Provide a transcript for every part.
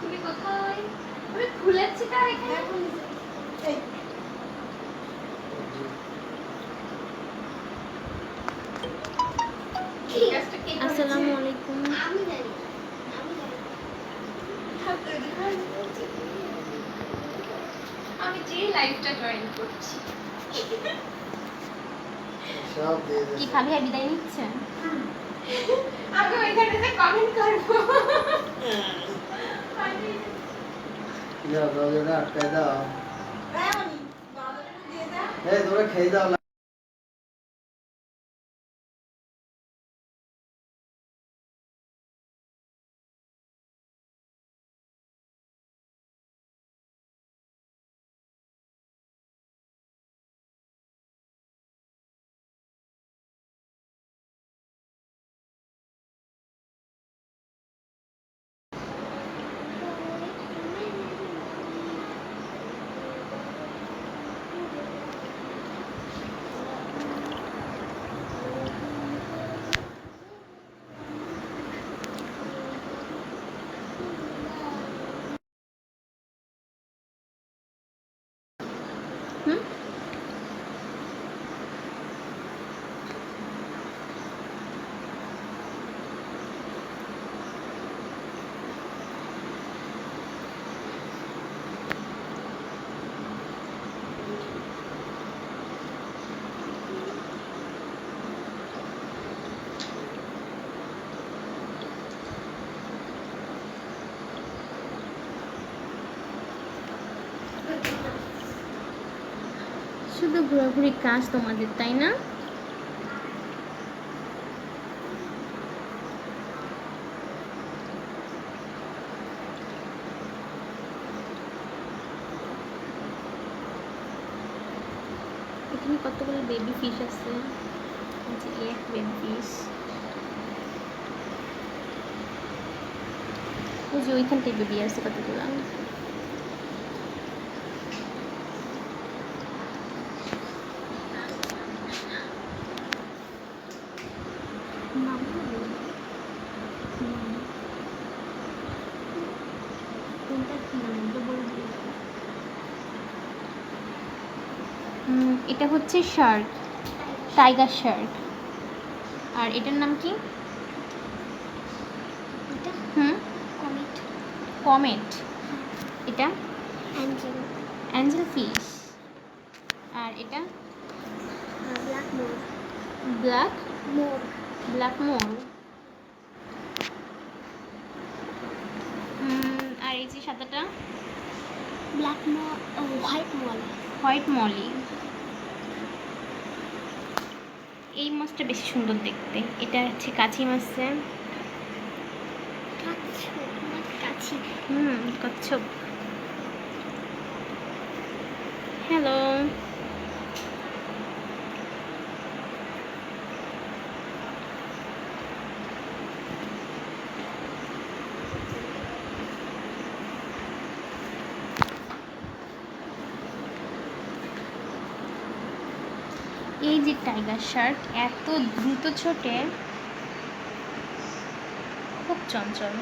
তুমি কোথায়? আমি খুলেছি এখানে? আসসালামু আলাইকুম। জানি জানি হয়। আমি যে লাইভটা জয়েন করছি। কি। খাবি? বিদায় নিচ্ছে আমি ওইখানে যে কমেন্ট করব। আটকায় দাও দিয়ে দাও এই তোমরা খেয়ে দাও হুম শুধু ঘোরাঘুরি কাজ তোমাদের, তাই না? এখানে কতগুলো বেবি ফিশ আছে? এক বেবি ফিশ ওই যে ওইখানটায় বেবি আছে কতগুলো? হুম, এটা হচ্ছে শার্ক টাইগার শার্ক। আর এটার নাম কি? এটা হুম? কমিট। কমেট। এটা? অ্যাঞ্জেল। Angel fish. আর এটা? Black moor. Black? Moor. Black moor আর এই যে সাদাটা black white molly white molly এই মাছটা বেশি সুন্দর দেখতে। এটা হচ্ছে কাছি মাছের। হুম কচ্ছপ। হ্যালো এই যে টাইগার শার্ক এত দ্রুত ছোটে খুব চঞ্চল।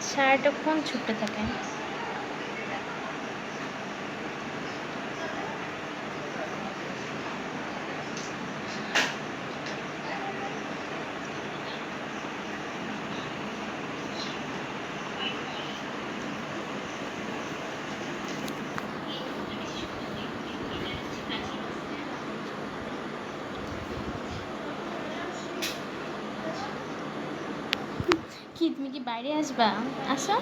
সারাটাক্ষণ ছুটতে থাকে। কি তুমি কি বাইরে আসবা? আসো।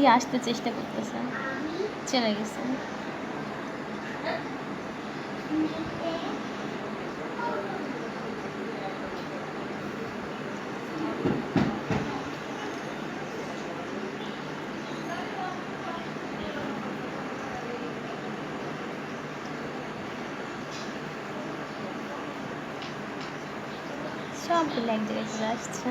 দিয়ে আসতে চেষ্টা করতেছে চলে গেছে সবগুলো এক জায়গায় চলে আসছে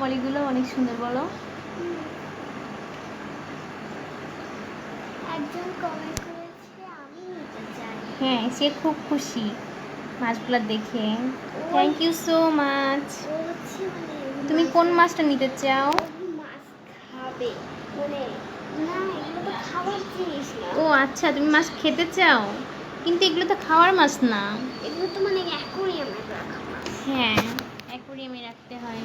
মলিগুলো অনেক সুন্দর বলো। একজন কমেন্ট করেছে আমি নিতে চাই। হ্যাঁ সে খুব খুশি মাছগুলো দেখে। থ্যাংক ইউ সো মাচ তুমি কোন মাছটা নিতে চাও? ও মাছ খাবে মানে না এগুলো তো খাবার জিনিস ও আচ্ছা তুমি মাছ খেতে চাও? কিন্তু এগুলো তো খাওয়ার মাছ না। এগুলো তো মানে অ্যাকোরিয়ামে রাখা হ্যাঁ অ্যাকোরিয়ামে রাখতে হয়।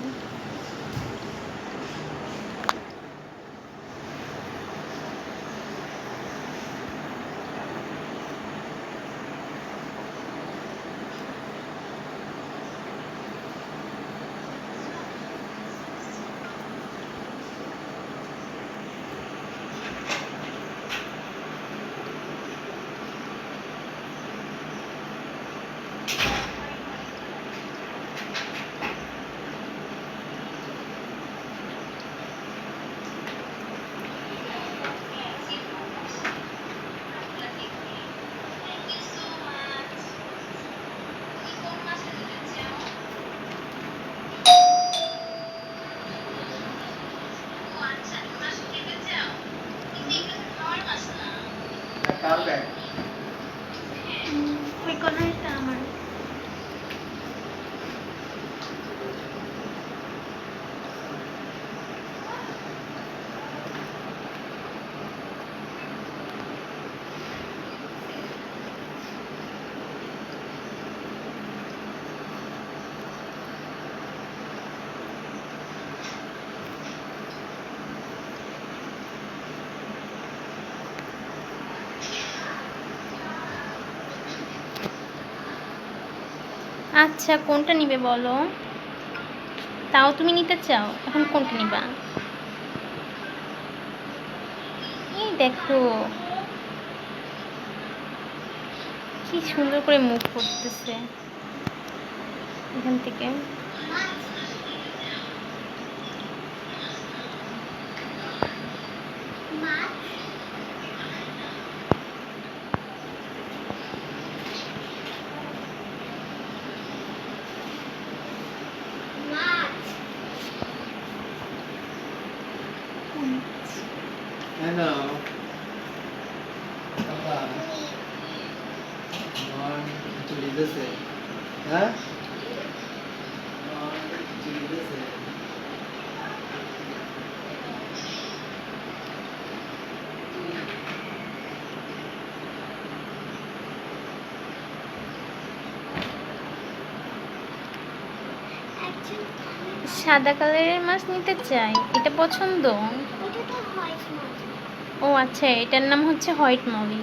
আচ্ছা কোনটা নিবে বলো? তাও তুমি নিতে চাও? এখন কোনটা নিবা? এই দেখো। কি সুন্দর করে মুখ করতেছে। এখান থেকে মাছ মাছ I know. Papa, non চুরি দিছে হ্যাঁ non চুরি দিছে একজন সাদা কালারের মাছ নিতে চাই। এটা পছন্দ? ও আচ্ছা এটার নাম হচ্ছে হোয়াইট মলি।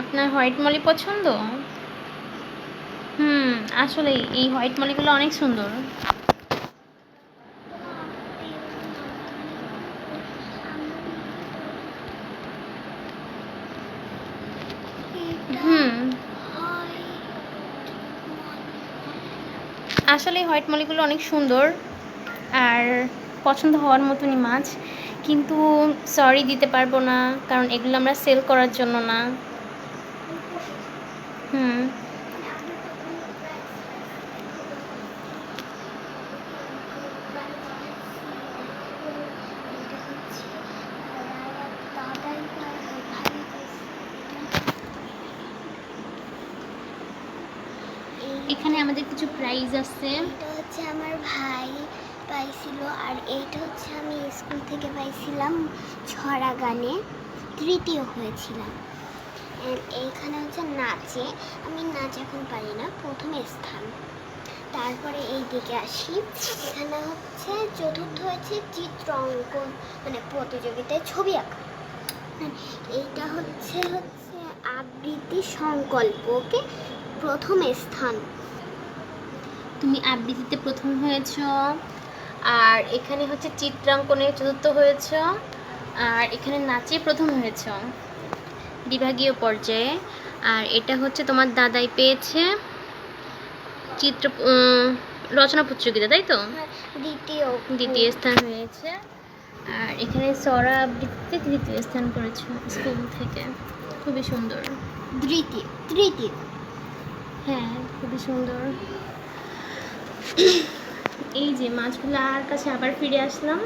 আপনার হোয়াইট মলি পছন্দ? হুম আসলে এই হোয়াইট মলিগুলো অনেক সুন্দর হুম আসলে হোয়াইট মলিগুলো অনেক সুন্দর আর পছন্দ হওয়ার মতনই মাছ। কিন্তু সরি দিতে পারব না, কারণ এগুলো আমরা সেল করার জন্য না হুম এখানে আমাদের কিছু প্রাইজ আছে। এটা হচ্ছে আমার ভাই পাইছিল, আর এইটা হচ্ছে আমি স্কুল থেকে পাইছিলাম ছড়া গানে, তৃতীয় হয়েছিলাম। এইখানে হচ্ছে নাচে, আমি নাচ এখন পারি না, প্রথম স্থান। তারপরে এই দিকে আসি, এখানে হচ্ছে চতুর্থ হয়েছে চিত্র অঙ্কন মানে প্রতিযোগিতায় ছবি আঁকা। এইটা হচ্ছে হচ্ছে আবৃত্তি সংকল্পকে প্রথম স্থান। তুমি আবৃত্তিতে প্রথম হয়েছ। আর এখানে হচ্ছে চিত্রাঙ্কনে চতুর্থ হয়েছ। আর এখানে নাচে প্রথম হয়েছ। বিভাগীয় পর্যায়ে। আর এটা হচ্ছে তোমার দাদাই পেয়েছে চিত্র রচনা প্রতিযোগিতা তাই তো? হ্যাঁ, দ্বিতীয় দ্বিতীয় স্থান হয়েছে। আর এখানে সরা আবৃত্তিতে তৃতীয় স্থান করেছে স্কুল থেকে। খুবই সুন্দর। তৃতীয় তৃতীয়। হ্যাঁ খুবই সুন্দর। এই যে মাছগুলো আর কাছে আবার ফিরে আসলাম।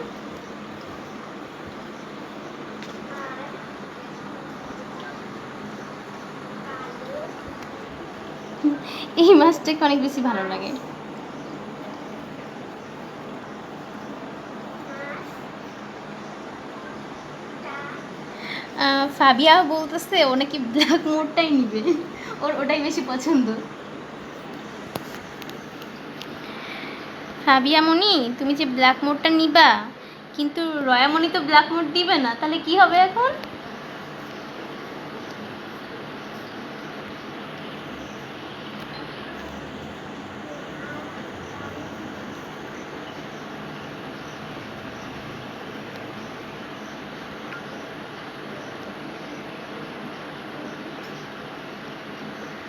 এই মাছটাকে অনেক বেশি ভালো লাগে। ফাবিয়া বলতেছে, ও নাকি ব্ল্যাক মোডটাই নিবে। ওর ওটাই বেশি পছন্দ। ফাবিয়া মনি তুমি যে ব্ল্যাক মোডটা নিবা, কিন্তু রয়ামণি তো ব্ল্যাক মোড দিবে না, তাহলে কি হবে এখন?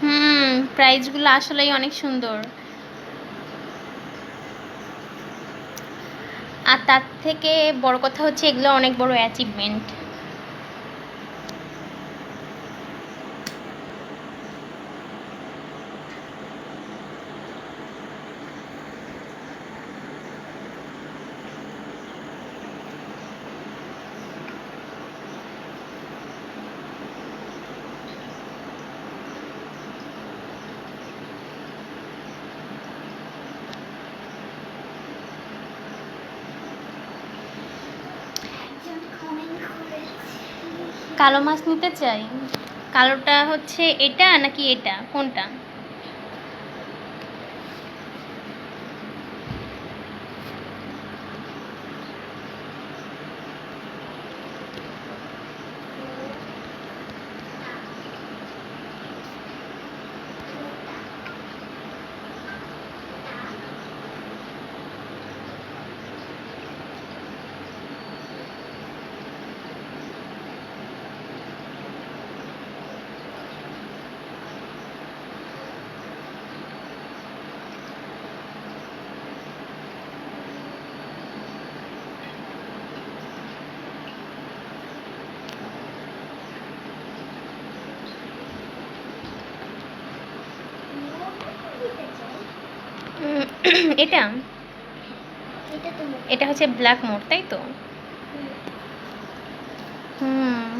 হুম প্রাইজগুলো আসলেই অনেক সুন্দর। আর তার থেকে বড় কথা হচ্ছে এগুলো অনেক বড় অ্যাচিভমেন্ট কালো মাছ নিতে চাই। কালোটা হচ্ছে এটা নাকি এটা? কোনটা? এটা? এটা তো এটা হচ্ছে ব্ল্যাক মোড তাই তো? হুম।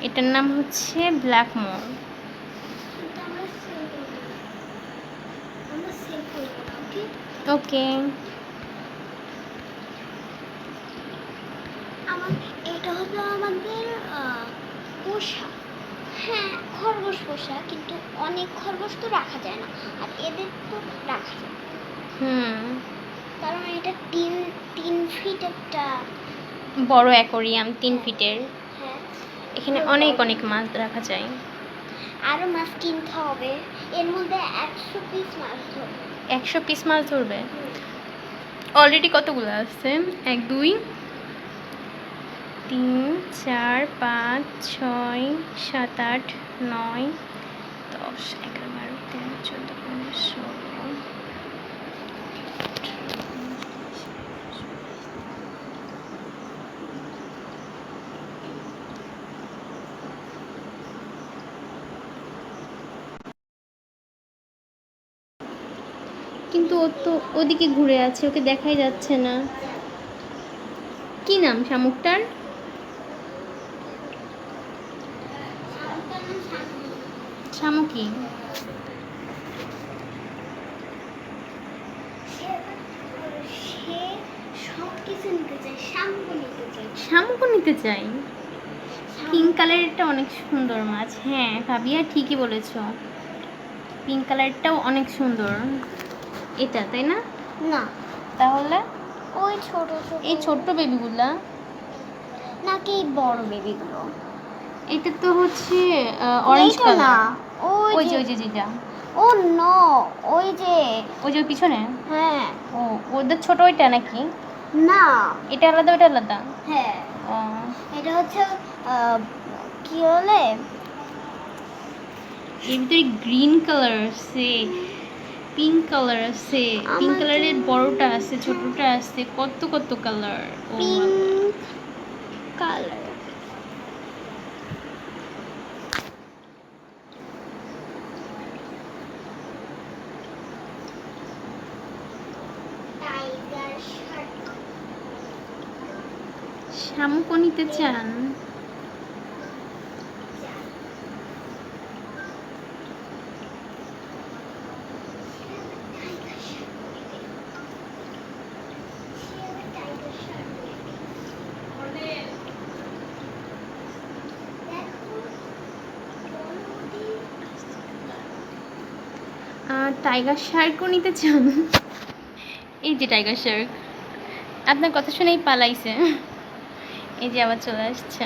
এটার নাম হচ্ছে ব্ল্যাক মোড ওকে। এটা হলো আমাদের খরগোশ পোষা কিন্তু অনেক খরগোশ তো রাখা যায় না। আর এদের তো রাখা যায় হুম। কারণ এটা তিন তিন ফিট একটা বড় অ্যাকোরিয়াম তিন ফিটের হ্যাঁ। এখানে অনেক অনেক মাছ রাখা যায়। আরও মাছ কিনতে হবে। এর মধ্যে একশো পিস মাছ ধরবে। একশো পিস মাছ ধরবে? অলরেডি কতগুলো আছে? এক দুই তিন চার পাঁচ ছয় সাত আট নয়, দশ, এগারো, বারো, তেরো, চোদ্দ, পনেরো, ষোলো, কিন্তু ও তো ওদিকে ঘুরে আছে, ওকে দেখাই যাচ্ছে না। কি নাম, শামুকটার? শামুকি শামুকও নিতে চাই? পিঙ্ক কালারেরটা অনেক সুন্দর মাছ। হ্যাঁ ভাবিয়া ঠিকই বলেছ। পিঙ্ক কালারটাও অনেক সুন্দর। এটা তাই না? না। তাহলে? ওই ছোট ছোট। এই ছোট্ট বেবিগুলা নাকি বড় বেবিগুলো এটা তো হচ্ছে অরেঞ্জ কালার ওই ওই যে ওই যে যেটা ও নো ওই যে ওই যে পিছনে? হ্যাঁ। ও ওদের ছোট ওইটা নাকি? না। এটা আলাদা ওইটা আলাদা? হ্যাঁ। এটা হচ্ছে কি বলে? এর ভিতরে গ্রিন কালার সে পিঙ্ক কালার আছে পিঙ্ক কালারের বড়টা আছে ছোটটা আছে কত কত colour? Pink colour tiger shark শামুকও নিতে চান? টাইগার শার্কও নিতে চান? এই যে টাইগার শার্ক। আপনার কথা শুনেই পালাইছে। এই যে আবার চলে আসছে।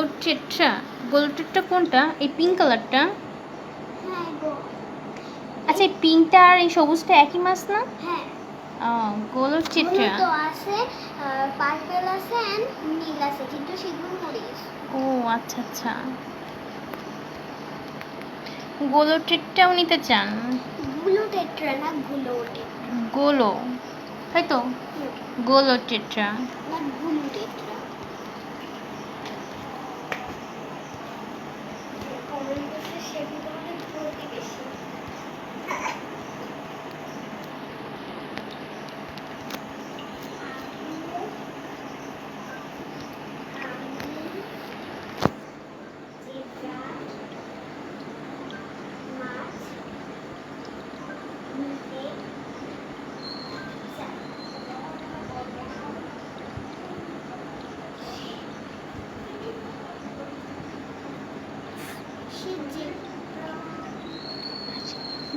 গোলো টেট্রা গোলো টেট্রা কোনটা? এই পিঙ্ক কালারটা হ্যাঁ আচ্ছা এই পিঙ্কটা আর এই সবুজটা একই মাছ না? হ্যাঁ। গোলো টেট্রা তো আছে পার্পল আছে এন্ড নীল আছে কিন্তু সেগুলো মরে গেছে। ও আচ্ছা আচ্ছা। গোলো টেট্রাও নিতে চান? গুলো টেট্রা না গুলো গোলো তাই তো? গোলো টেট্রা না গুলো টেট্রা কমেন্ট করছে সেগুলো অনেক প্রতি বেশি মাছ নিতে চাই সে জেব্রা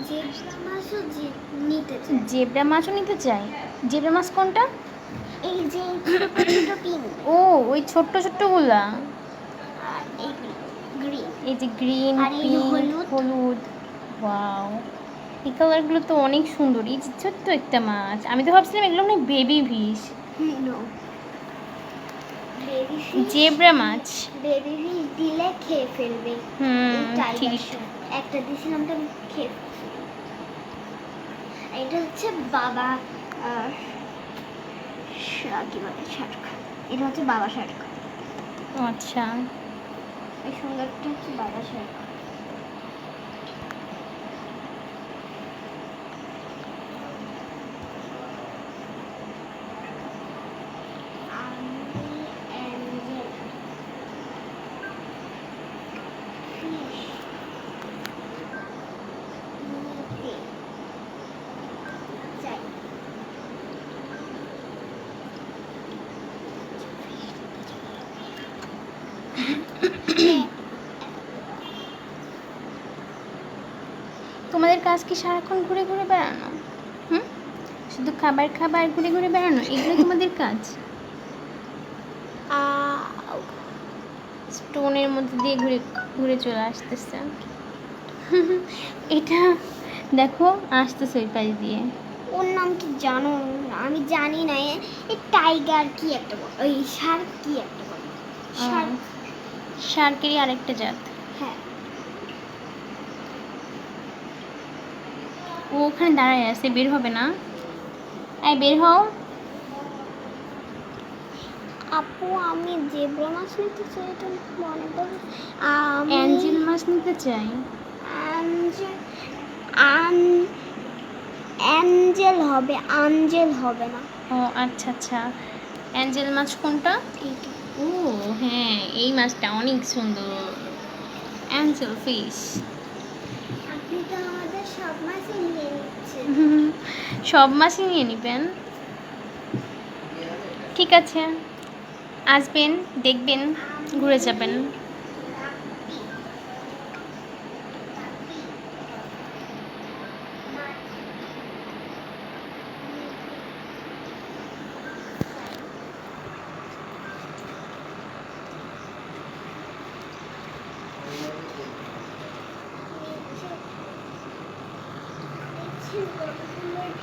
জেব্রা মাছও যে নিতে চাই জেব্রা মাছও নিতে চাই। জেব্রা মাছ কোনটা? এই যে ও ওই ছোট্ট ছোট্টগুলা। এইগুলো গ্রিন এই যে গ্রিন হলুদ। ওয়াও এই কালারগুলো তো অনেক সুন্দর। এই ছোট্ট একটা মাছ। আমি তো ভাবছিলাম এগুলো মানে বেবি ফিশ জেব্রা মাছ। বেবি ফিশ দিলে খেয়ে ফেলবে। হুম একটা দিয়েছিলাম তো খেয়ে। এটা হচ্ছে বাবা কি বলে শার্ক। এটা হচ্ছে বাবা শার্ক। আচ্ছা। এই সুন্দরটা হচ্ছে বাবা শার্ক আমি অ্যাঞ্জেলা ফিশ নিতে চাই তোমাদের কাজ কি সারাক্ষণ ঘুরে ঘুরে বেড়ানো? হুম? শুধু খাবার খাবার ঘুরে ঘুরে বেড়ানো এগুলো তোমাদের কাজ? স্টোনের মধ্যে দিয়ে ঘুরে ঘুরে চলে আসতেছে। এটা দেখো আসতেছে ওই পাশ দিয়ে। ওর নাম কি জানো? আমি জানি না এ টাইগার কি একটা ওই শার্ক কি একটা শার্ক। শার্কেরই আরেকটা জাত। ও ওখানে দাঁড়ায় আছে বের হবে না। এই বের হও। আপু আমি জেব্রা মাছ নিতে চাই এটা মনে আমি অ্যাঞ্জেল মাছ নিতে চাই। অ্যাঞ্জেল আন- অ্যাঞ্জেল হবে আঞ্জেল হবে না। ও আচ্ছা আচ্ছা। অ্যাঞ্জেল মাছ কোনটা? ও হ্যাঁ এই মাছটা অনেক সুন্দর। Angel fish. আপনি তো আমাদের সব মাছই সব মাছই নিয়ে নেবেন। ঠিক আছে। আসবেন দেখবেন ঘুরে যাবেন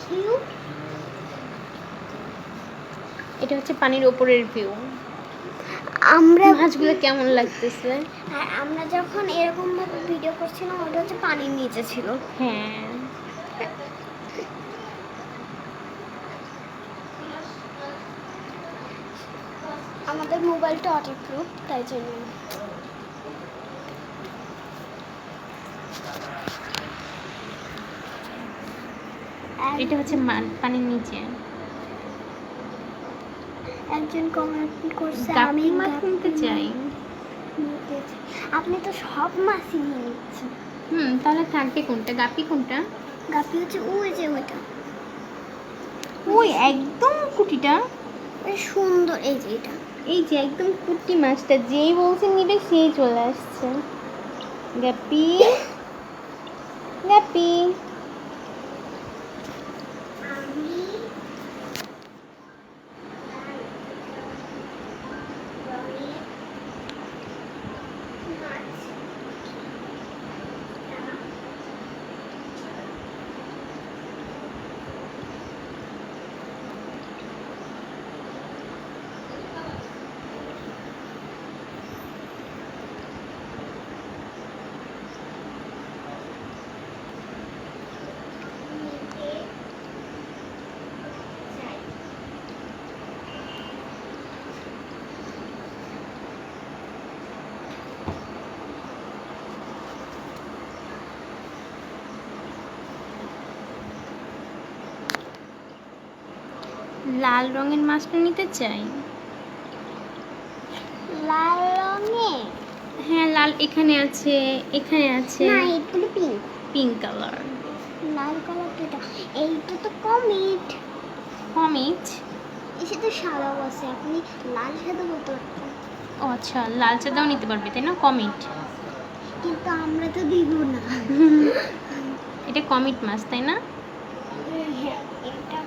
ভিউ এটা হচ্ছে পানির ওপরের ভিউ আমরা মাছগুলো কেমন লাগতেছে? আর আমরা যখন এরকম ভাবে ভিডিও করছিলাম ওটা হচ্ছে পানির নিচে ছিল। হ্যাঁ। আমাদের মোবাইলটা ওয়াটারপ্রুফ তাই জন্য। এটা হচ্ছে পানির নিচে। একজন কমেন্ট করছে আমি মাছ নিতে চাই। আপনি তো সব মাছই নিয়ে নিচ্ছেন। হুম তাহলে থাকবে কোনটা? গাপি কোনটা? গাপি হচ্ছে ওই যে ওইটা। ওই একদম কুটিটা। ওই সুন্দর এই যে এটা। এই যে একদম কুটি মাছটা যেই বলছে নিবে সেই চলে আসছে। গাপি গাপি আমি লাল রঙের মাছটা নিতে চাই? লাল রঙে হ্যাঁ লাল এখানে আছে এখানে আছে। না এগুলো পিঙ্ক পিঙ্ক কালার লাল কালারটা এটা এইটা তো কমিট কমিট এসে তো সাদাও আছে আপনি লাল সাদা বলতে পারতেন ও আচ্ছা লাল সাদাও নিতে পারবে তাই না? কমিট কিন্তু আমরা তো দিব না। এটা কমিট মাছ তাই না হ্যাঁ, এটা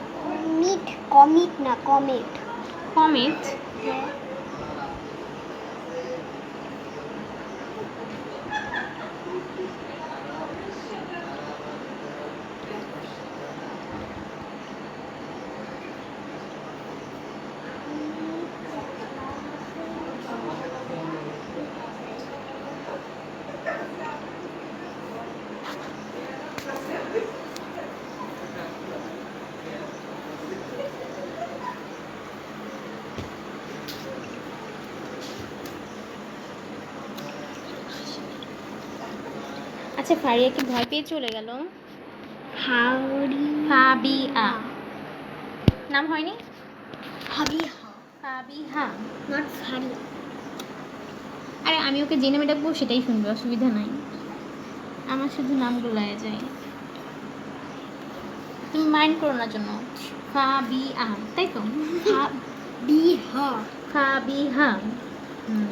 কমিট না কমিট? কমেট? হ্যাঁ। ফারিয়া কি ভয় পেয়ে চলে গেল? ফাবিয়া। নাম হয়নি? হাবিয়া ফাবিহা নট ফারিয়া। আরে আমি ওকে জেনে মেটাবো সেটাই শুনবে অসুবিধা নাই। আমার শুধু নামগুলো যায়। তুমি মাইন্ড করো না জন্য। ফাবিয়া তাই তো? হা ফাবিহা।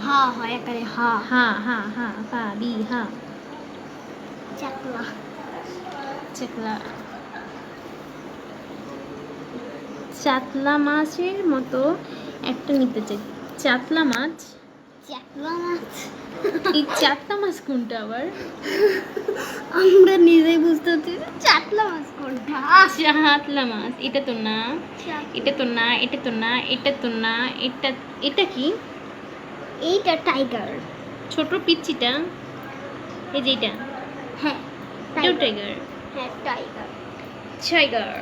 হা হয় একারে হা। হা হা হা ফাবিহা। চাকলা চেকলা চাতলা মাছের মতো একটা নিতে চাই। চাতলা মাছ? চাকলা মাছ। এই চাতলা মাছ কোনটা আবার? আমরা নিজেই বুঝতে পারছি যে চাকলা মাছ কোনটা। চাতলা মাছ এটা তো না। এটা তো না এটা তো না এটা তো না এটা এটা কি? এইটা টাইগার ছোট পিচ্চিটা এই যে এটা হ্যাঁ টাইগার টাইগার হ্যাঁ টাইগার টাইগার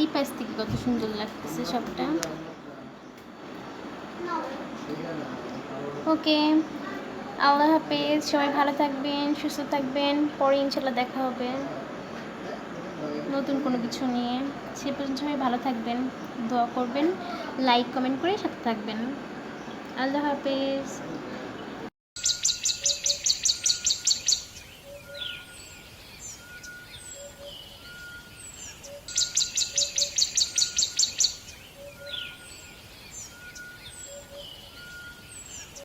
এই পাশ থেকে কত সুন্দর লাগতেছে সবটা? ওকে, আল্লাহ হাফেজ, সবাই ভালো থাকবেন, সুস্থ থাকবেন, পরে ইনশাল্লাহ দেখা হবে। নতুন কোনো কিছু নিয়ে। সে পর্যন্ত সবাই ভালো থাকবেন। দোয়া করবেন লাইক কমেন্ট করে সাথে থাকবেন। আল্লাহ হাফেজ।